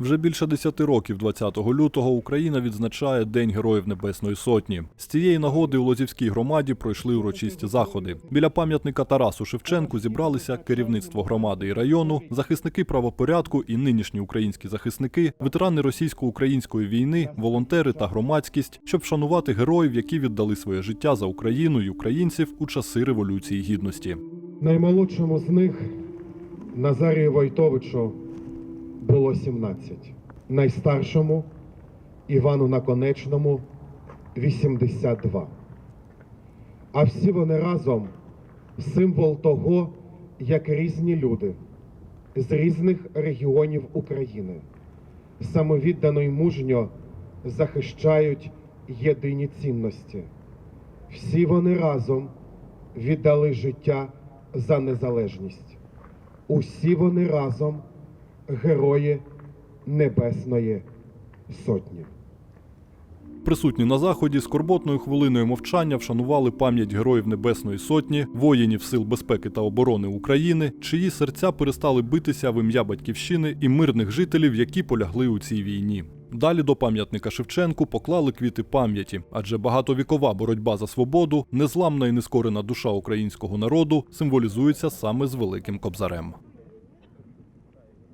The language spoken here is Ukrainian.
Вже більше десяти років, 20 лютого, Україна відзначає День Героїв Небесної Сотні. З цієї нагоди у Лозівській громаді пройшли урочисті заходи. Біля пам'ятника Тарасу Шевченку зібралися керівництво громади і району, захисники правопорядку і нинішні українські захисники, ветерани російсько-української війни, волонтери та громадськість, щоб вшанувати героїв, які віддали своє життя за Україну і українців у часи революції гідності. Наймолодшому з них Назарію Войтовичу було 17, найстаршому Івану Наконечному 82. А всі вони разом символ того, як різні люди з різних регіонів України самовіддано й мужньо захищають єдині цінності. Всі вони разом віддали життя за незалежність. Усі вони разом герої Небесної Сотні. Присутні на заході скорботною хвилиною мовчання вшанували пам'ять героїв Небесної Сотні, воїнів Сил безпеки та оборони України, чиї серця перестали битися в ім'я батьківщини і мирних жителів, які полягли у цій війні. Далі до пам'ятника Шевченку поклали квіти пам'яті, адже багатовікова боротьба за свободу, незламна і нескорена душа українського народу символізується саме з Великим Кобзарем.